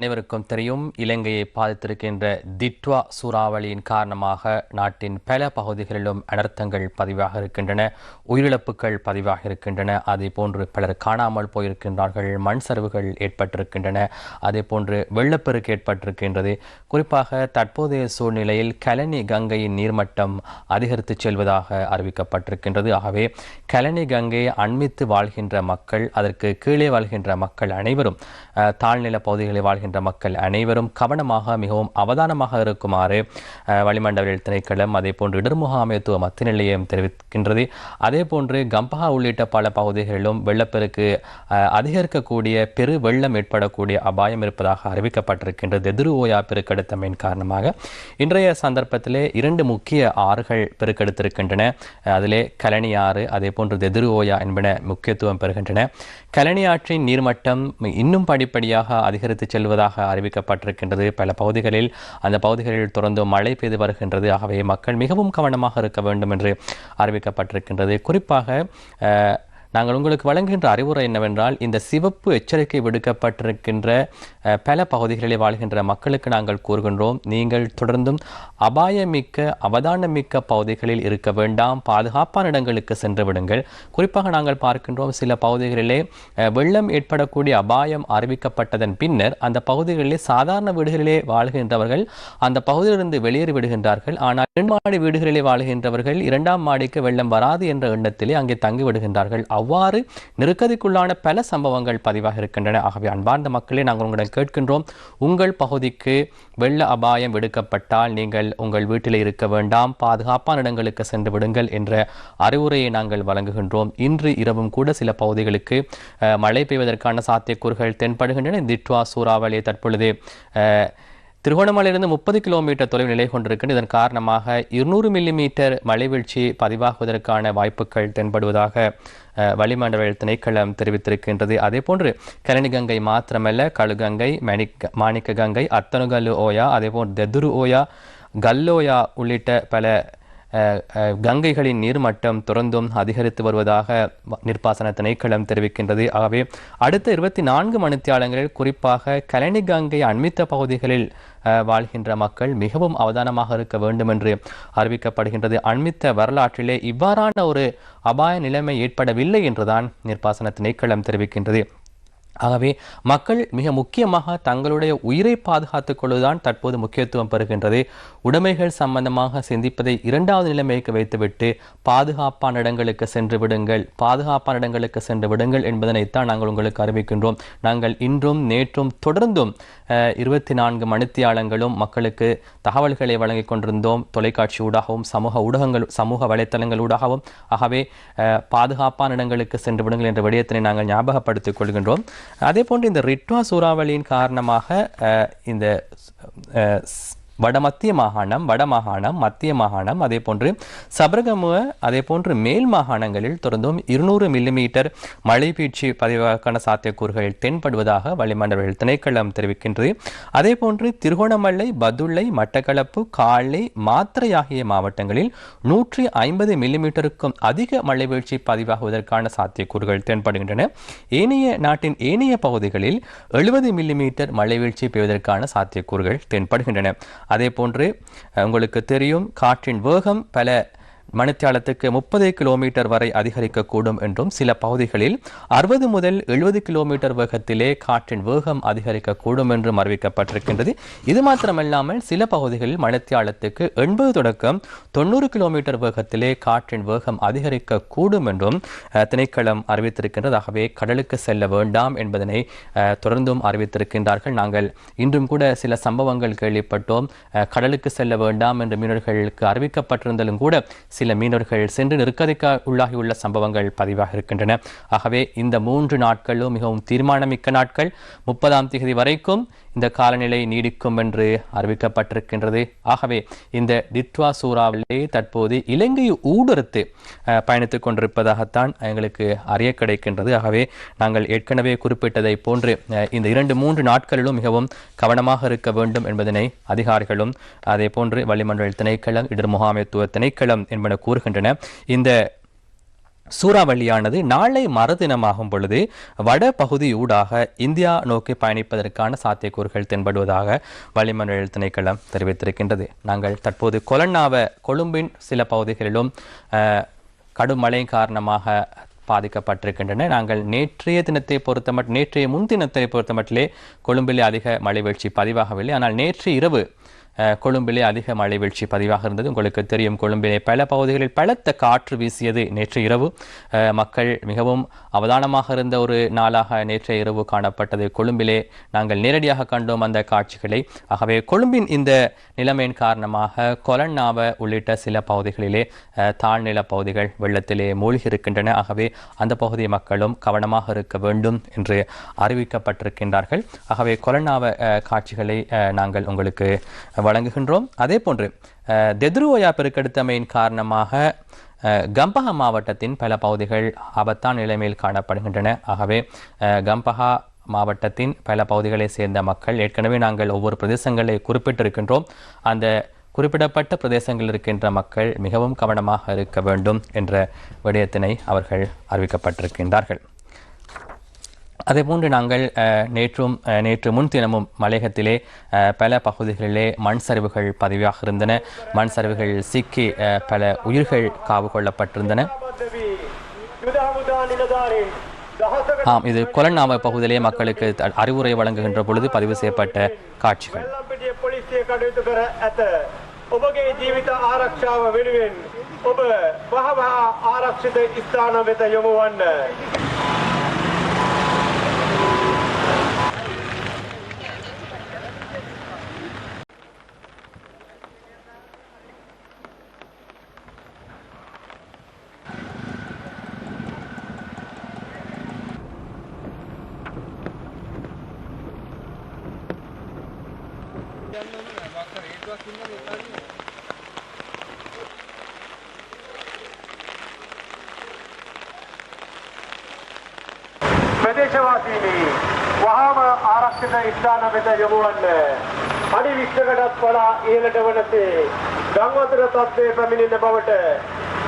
அனைவருக்கும் தெரியும் இலங்கையை பாதித்திருக்கின்ற திட்வா சூறாவளியின் காரணமாக நாட்டின் பல பகுதிகளிலும் அனர்த்தங்கள் பதிவாக இருக்கின்றன உயிரிழப்புகள் பதிவாக இருக்கின்றன. அதே போன்று பலர் காணாமல் போயிருக்கின்றார்கள் மண் சரிவுகள் ஏற்பட்டிருக்கின்றன. அதே போன்று வெள்ளப்பெருக்கு ஏற்பட்டிருக்கின்றது. குறிப்பாக தற்போதைய சூழ்நிலையில் கலனி கங்கையின் நீர்மட்டம் அதிகரித்து செல்வதாக அறிவிக்கப்பட்டிருக்கின்றது. ஆகவே கலனி கங்கையை அண்மித்து வாழ்கின்ற மக்கள் அதற்கு கீழே வாழ்கின்ற மக்கள் அனைவரும் தாழ்நில பகுதிகளில் வாழ்கின்ற மக்கள் அனைவரும் கவனமாக மிகவும் அவதானமாக இருக்குமாறு வளிமண்டல திணைக்களம் அதே போன்று இடர் மத்திய நிலையம் தெரிவிக்கின்றது. அதே போன்று கம்பஹா உள்ளிட்ட பல பகுதிகளிலும் வெள்ளப்பெருக்கு அதிகரிக்கக்கூடிய பெரு வெள்ளம் ஏற்படக்கூடிய அபாயம் இருப்பதாக அறிவிக்கப்பட்டிருக்கின்றது. எதிர் ஓயா பெருக்கெடுத்தமையின் காரணமாக இன்றைய சந்தர்ப்பத்திலே இரண்டு முக்கிய ஆறுகள் பெருக்கெடுத்திருக்கின்றன. அதிலே கலனி ஆறு அதே போன்று தெதிரு ஓயா என்பன முக்கியத்துவம் பெறுகின்றன. கலனி ஆற்றின் நீர்மட்டம் இன்னும் படிப்படியாக அதிகரித்து செல்வதாக அறிவிக்கப்பட்டிருக்கின்றது. பல பகுதிகளில் அந்த பகுதிகளில் தொடர்ந்து மழை பெய்து வருகின்றது. ஆகவே மக்கள் மிகவும் கவனமாக இருக்க வேண்டும் என்று அறிவிக்கப்பட்டிருக்கின்றது. குறிப்பாக நாங்கள் உங்களுக்கு வழங்குகின்ற அறிவுரை என்னவென்றால் இந்த சிவப்பு எச்சரிக்கை விடுக்கப்பட்டிருக்கின்ற பல பகுதிகளில் வாழ்கின்ற மக்களுக்கு நாங்கள் கூறுகின்றோம். நீங்கள் தொடர்ந்தும் அபாயமிக்க அவதானமிக்க பகுதிகளில் இருக்க வேண்டாம். பாதுகாப்பான இடங்களுக்கு சென்று விடுங்கள். குறிப்பாக நாங்கள் பார்க்கின்றோம் சில பகுதிகளிலே வெள்ளம் ஏற்படக்கூடிய அபாயம் அறிவிக்கப்பட்டதன் பின்னர் அந்த பகுதிகளிலே சாதாரண வீடுகளிலே வாழ்கின்றவர்கள் அந்த பகுதியிலிருந்து வெளியேறி விடுகின்றார்கள். ஆனால் இரண்டு மாடி வீடுகளிலே வாழ்கின்றவர்கள் இரண்டாம் மாடிக்கு வெள்ளம் வராது என்ற எண்ணத்திலே அங்கே தங்கி விடுகின்றார்கள் அவ்வாறு நெருக்கடிக்குள்ளான பல சம்பவங்கள் பதிவாக இருக்கின்றன. ஆகவே அன்பார்ந்த மக்களே நாங்கள் உங்களிடம் கேட்கின்றோம் உங்கள் பகுதிக்கு வெள்ள அபாயம் விடுக்கப்பட்டால் நீங்கள் உங்கள் வீட்டில் இருக்க வேண்டாம் பாதுகாப்பான இடங்களுக்கு சென்று விடுங்கள் என்ற அறிவுரையை நாங்கள் வழங்குகின்றோம். இன்று இரவும் கூட சில பகுதிகளுக்கு மழை பெய்வதற்கான சாத்தியக்கூறுகள் தென்படுகின்றன. திட்வா சூறாவளி தற்பொழுது திருகோணமலையிலிருந்து முப்பது கிலோமீட்டர் தொலைவில் நிலை கொண்டிருக்கின்ற இதன் காரணமாக இருநூறு மில்லிமீட்டர் மழை வீழ்ச்சி பதிவாகுவதற்கான வாய்ப்புகள் தென்படுவதாக வளிமண்டல திணைக்களம் தெரிவித்திருக்கின்றது. அதே போன்று கரணி கங்கை மாத்திரமல்ல கழுகங்கை மணிக் மாணிக்க கங்கை அத்தனுகல்லு ஓயா அதே போன்று தெதுரு ஓயா கல்லோயா உள்ளிட்ட பல கங்கைகளின் நீர்மட்டம் தொடர்ந்தும் அதிகரித்து வருவதாக நிர்ப்பாசன நீர்ப்பாசன திணைக்களம் தெரிவிக்கின்றது. ஆகவே அடுத்த இருபத்தி நான்கு மணித்தியாலங்களில் குறிப்பாக கலனி கங்கை அண்மித்த பகுதிகளில் வாழ்கின்ற மக்கள் மிகவும் அவதானமாக இருக்க வேண்டும் என்று அறிவிக்கப்படுகின்றது. அண்மித்த வரலாற்றிலே இவ்வாறான ஒரு அபாய நிலைமை ஏற்படவில்லை என்றுதான் நீர்ப்பாசன திணைக்களம் தெரிவிக்கின்றது. ஆகவே மக்கள் மிக முக்கியமாக தங்களுடைய உயிரை பாதுகாத்துக் கொள்வதுதான் தற்போது முக்கியத்துவம் பெறுகின்றது. உடைமைகள் சம்பந்தமாக சிந்திப்பதை இரண்டாவது நிலைமைக்கு வைத்துவிட்டு பாதுகாப்பான இடங்களுக்கு சென்று விடுங்கள். பாதுகாப்பான இடங்களுக்கு சென்று விடுங்கள் என்பதனைத்தான் நாங்கள் உங்களுக்கு அறிவிக்கின்றோம். நாங்கள் இன்றும் நேற்றும் தொடர்ந்தும் இருபத்தி நான்கு மணித்தியாலங்களும் மக்களுக்கு தகவல்களை வழங்கிக் கொண்டிருந்தோம். தொலைக்காட்சி ஊடாகவும் சமூக ஊடகங்கள் சமூக வலைத்தளங்கள் ஊடாகவும். ஆகவே பாதுகாப்பான இடங்களுக்கு சென்று விடுங்கள் என்ற விடயத்தினை நாங்கள் ஞாபகப்படுத்திக் கொள்கின்றோம். அதே போன்று இந்த ரிட்வா சூறாவளியின் காரணமாக இந்த வடமத்திய மாகாணம் வடமாகாணம் மத்திய மாகாணம் அதே போன்று சபரகமுவ அதே போன்று மேல் மாகாணங்களில் தொடர்ந்தும் இருநூறு மில்லிமீட்டர் மழை வீழ்ச்சி பதிவாக்கான சாத்தியக்கூறுகள் தென்படுவதாக வளிமண்டல திணைக்களம் தெரிவிக்கின்றது. அதே போன்று திருகோணமலை பதுளை மட்டக்களப்பு காலை மாத்திரை ஆகிய மாவட்டங்களில் நூற்றி ஐம்பது மில்லிமீட்டருக்கும் அதிக மழை வீழ்ச்சி பதிவாகுவதற்கான சாத்தியக்கூறுகள் தென்படுகின்றன. ஏனைய நாட்டின் ஏனைய பகுதிகளில் எழுபது மில்லிமீட்டர் மழை வீழ்ச்சி பெய்வதற்கான சாத்தியக்கூறுகள் தென்படுகின்றன. அதே போன்று உங்களுக்கு தெரியும் காற்றின் வேகம் பல மணித்தியாலத்துக்கு முப்பது கிலோமீட்டர் வரை அதிகரிக்கக்கூடும் என்றும் சில பகுதிகளில் அறுபது முதல் எழுபது கிலோமீட்டர் வேகத்திலே காற்றின் வேகம் அதிகரிக்கக்கூடும் என்றும் அறிவிக்கப்பட்டிருக்கின்றது. இது மாத்திரமல்லாமல் சில பகுதிகளில் மணித்தியாலத்துக்கு எண்பது தொடக்கம் தொண்ணூறு கிலோமீட்டர் வேகத்திலே காற்றின் வேகம் அதிகரிக்கக்கூடும் என்றும் திணைக்களம் அறிவித்திருக்கின்றது. ஆகவே கடலுக்கு செல்ல வேண்டாம் என்பதனை தொடர்ந்தும் அறிவித்திருக்கின்றார்கள். நாங்கள் இன்றும் கூட சில சம்பவங்கள் கேள்விப்பட்டோம். கடலுக்கு செல்ல வேண்டாம் என்று மீனவர்களுக்கு அறிவிக்கப்பட்டிருந்தாலும் கூட சில மீனவர்கள் சென்று நெருக்கடிக்கு உள்ளாகியுள்ள சம்பவங்கள் பதிவாக இருக்கின்றன. ஆகவே இந்த மூன்று நாட்களும் மிகவும் தீர்மானமிக்க நாட்கள். முப்பதாம் தேதி வரைக்கும் இந்த காலநிலை நீடிக்கும் என்று அறிவிக்கப்பட்டிருக்கின்றது. ஆகவே இந்த டிட்வா சூறாவளி தற்போது இலங்கை ஊடுருத்து பயணித்துக் கொண்டிருப்பதாகத்தான் எங்களுக்கு அறிய கிடைக்கின்றது. ஆகவே நாங்கள் ஏற்கனவே குறிப்பிட்டதை போன்று இந்த இரண்டு மூன்று நாட்களிலும் மிகவும் கவனமாக இருக்க வேண்டும் என்பதனை அதிகாரிகளும் அதே போன்று வளிமண்டல திணைக்களம் இடர் முகாமைத்துவ திணைக்களம் என்பன கூறுகின்றன. இந்த சூறாவளியானது நாளை மறுதினமாகும் பொழுது வட பகுதியூடாக இந்தியா நோக்கி பயணிப்பதற்கான சாத்தியக்கூறுகள் தென்படுவதாக வளிமண்டல திணைக்களம் தெரிவித்திருக்கின்றது. நாங்கள் தற்போது கொலன்னாவ கொழும்பின் சில பகுதிகளிலும் கடும் மழை காரணமாக பாதிக்கப்பட்டிருக்கின்றன. நாங்கள் நேற்றைய தினத்தை பொறுத்தமட் நேற்றைய முன்தினத்தை பொறுத்தமட்டிலே கொழும்பிலே அதிக மழை வீழ்ச்சி பதிவாகவில்லை. ஆனால் நேற்று இரவு கொழும்பிலே அதிக மழை வீழ்ச்சி பதிவாக இருந்தது. உங்களுக்கு தெரியும் கொழும்பிலே பல பகுதிகளில் பலத்த காற்று வீசியது நேற்று இரவு. மக்கள் மிகவும் அவதானமாக இருந்த ஒரு நாளாக நேற்றைய இரவு காணப்பட்டது. கொழும்பிலே நாங்கள் நேரடியாக கண்டோம் அந்த காட்சிகளை. ஆகவே கொழும்பின் இந்த நிலைமையின் காரணமாக கொலன்னாவ உள்ளிட்ட சில பகுதிகளிலே தாழ்நில பகுதிகள் வெள்ளத்திலே மூழ்கி இருக்கின்றன. ஆகவே அந்த பகுதி மக்களும் கவனமாக இருக்க வேண்டும் என்று அறிவிக்கப்பட்டிருக்கின்றார்கள். ஆகவே கொலன்னாவ காட்சிகளை நாங்கள் உங்களுக்கு வழங்குகின்றோம். அதே போன்று தெத்ருவோயா பெருக்கெடுத்தமையின் காரணமாக கம்பஹா மாவட்டத்தின் பல பகுதிகள் ஆபத்தான நிலைமையில் காணப்படுகின்றன. ஆகவே கம்பஹா மாவட்டத்தின் பல பகுதிகளை சேர்ந்த மக்கள் ஏற்கனவே நாங்கள் ஒவ்வொரு பிரதேசங்களை குறிப்பிட்டிருக்கின்றோம். அந்த குறிப்பிடப்பட்ட பிரதேசங்களில் இருக்கின்ற மக்கள் மிகவும் கவனமாக இருக்க வேண்டும் என்ற விடயத்தினை அவர்கள் அறிவிக்கப்பட்டிருக்கின்றார்கள். அதேபோன்று நாங்கள் அஹ், நேற்றும் அஹ், நேற்று முன்தினமும் மலையகத்திலே அஹ், பல பகுதிகளிலே மண் சரிவுகள் பதிவாக இருந்தன மண் சரிவுகள் சிக்கி அஹ், பல உயிர்கள் காவு கொள்ளப்பட்டிருந்தன යුද හමුදා නිලධාරීන් දහසකට ஆம் இது கொலன்னாவ பகுதியிலே மக்களுக்கு த- அறிவுரை வழங்குகின்ற பொழுது பதிவு செய்யப்பட்ட காட்சிகள் වෙල්ලම්පිටිය පොලිසිය කටයුතු කර ඇත. ඔබගේ ජීවිත ආරක්ෂාව වෙනුවෙන් ඔබ වහවහ ආරක්ෂිත ස්ථාන වෙත යොමු වන්න. ප්‍රදේශවාසීනි වහාම ආරක්ෂිත ස්ථාන වෙත යොමු වන්න. අඩි 20කටත් වඩා ඉහළට වනසේ ගංවතුර තත්ත්වය පැමිණෙන බවට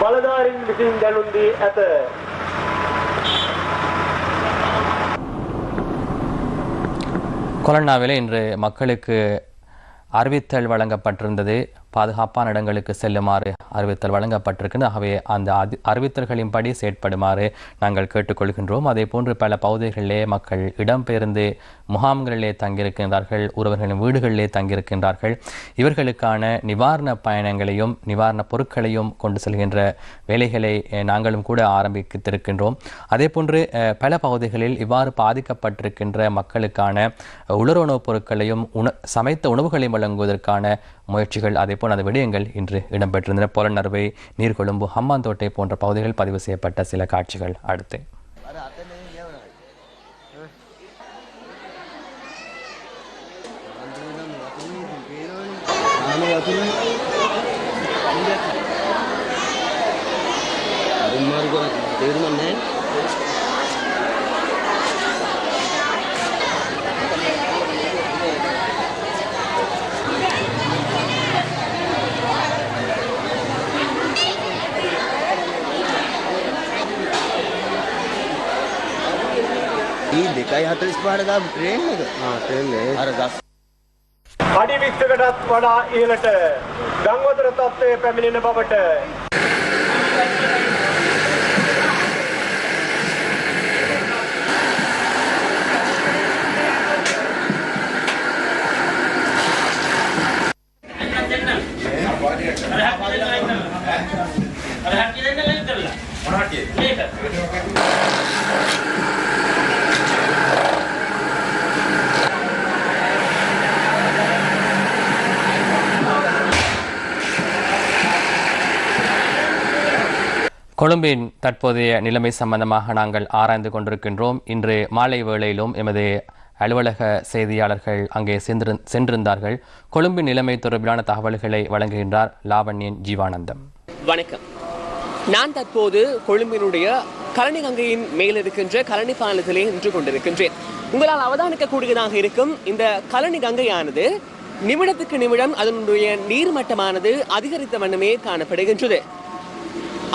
බලධාරීන් විසින් දැනුම් දී ඇත. கொலன்னாவிலே இன்று மக்களுக்கு அறிவித்தல் வழங்கப்பட்டிருந்தது. பாதுகாப்பான இடங்களுக்கு செல்லுமாறு அறிவித்தல் வழங்கப்பட்டிருக்கிறது ஆகவே அந்த அதி- அறிவித்தல்களின்படி செயற்படுமாறு நாங்கள் கேட்டுக்கொள்கின்றோம். அதே போன்று பல பகுதிகளிலே மக்கள் இடம்பெயர்ந்து முகாம்களிலே தங்கியிருக்கின்றார்கள் ஒருவர்களின் வீடுகளிலே தங்கியிருக்கின்றார்கள். இவர்களுக்கான நிவாரண பயணங்களையும் நிவாரணப் பொருட்களையும் கொண்டு செல்கின்ற வேலைகளை நாங்களும் கூட ஆரம்பித்திருக்கின்றோம். அதே போன்று பல பகுதிகளில் இவ்வாறு பாதிக்கப்பட்டிருக்கின்ற மக்களுக்கான உலர் உணவுப் பொருட்களையும் உண சமைத்த உணவுகளையும் வழங்குவதற்கான முயற்சிகள் அதேபோல் அந்த விடயங்கள் இன்று இடம்பெற்றிருந்தன. பொலநறுவை நீர்கொழும்பு ஹம்மாந்தோட்டை போன்ற பகுதிகளில் பதிவு செய்யப்பட்ட சில காட்சிகள் அடுத்து. ආන 45 පහට දාපු ට්‍රේන් එක. ආ ට්‍රේන් එක. අර ගස් අඩි 20කටත් වඩා ඉහළට ගංවතුර තත්ත්වයේ පැමිණෙන බවට අර හැටි දෙන්න ලේට් කරලා මොන හැටි ලේට් கொழும்பின் தற்போதைய நிலைமை சம்பந்தமாக நாங்கள் ஆராய்ந்து கொண்டிருக்கின்றோம். இன்று மாலை வேளையிலும் எமது அலுவலக செய்தியாளர்கள் அங்கே சென்று சென்றிருந்தார்கள். கொழும்பின் நிலைமை தொடர்பிலான தகவல்களை வழங்குகின்றார் லாவண்யன் ஜீவானந்தம். வணக்கம். நான் தற்போது கொழும்பினுடைய கழனி கங்கையின் மேல் இருக்கின்ற கழனி பாலத்திலே நின்று கொண்டிருக்கின்றேன். உங்களால் அவதானிக்கக்கூடியதாக இருக்கும் இந்த கழனி கங்கையானது நிமிடத்துக்கு நிமிடம் அதனுடைய நீர்மட்டமானது அதிகரித்த வண்ணமே காணப்படுகின்றது.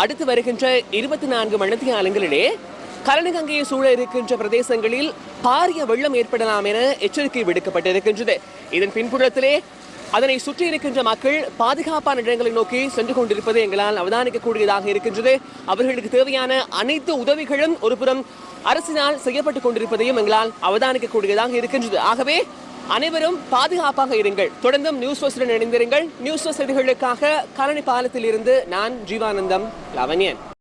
அடுத்து வருகின்ற இருபத்தி நான்கு மணித்தியாலங்களிலே கலனகங்கையை சூழ இருக்கின்ற பிரதேசங்களில் பாரிய வெள்ளம் ஏற்படலாம் என எச்சரிக்கை விடுக்கப்பட்டிருக்கின்றது. இதன் பின்புறத்திலே அதனை சுற்றி இருக்கின்ற மக்கள் பாதுகாப்பான இடங்களை நோக்கி சென்று கொண்டிருப்பது எங்களால் அவதானிக்கக்கூடியதாக இருக்கின்றது. அவர்களுக்கு தேவையான அனைத்து உதவிகளும் ஒருபுறம் அரசினால் செய்யப்பட்டுக் கொண்டிருப்பதையும் எங்களால் அவதானிக்கக்கூடியதாக இருக்கின்றது. ஆகவே அனைவரும் பாதுகாப்பாக இருங்கள். தொடர்ந்தும் நியூஸ் ஃபர்ஸ்டுடன் இணைந்திருங்கள். நியூஸ் ஃபர்ஸ்ட் செய்திகளுக்காக கரணி பாலத்தில் இருந்து நான் ஜீவானந்தம் லவனியன்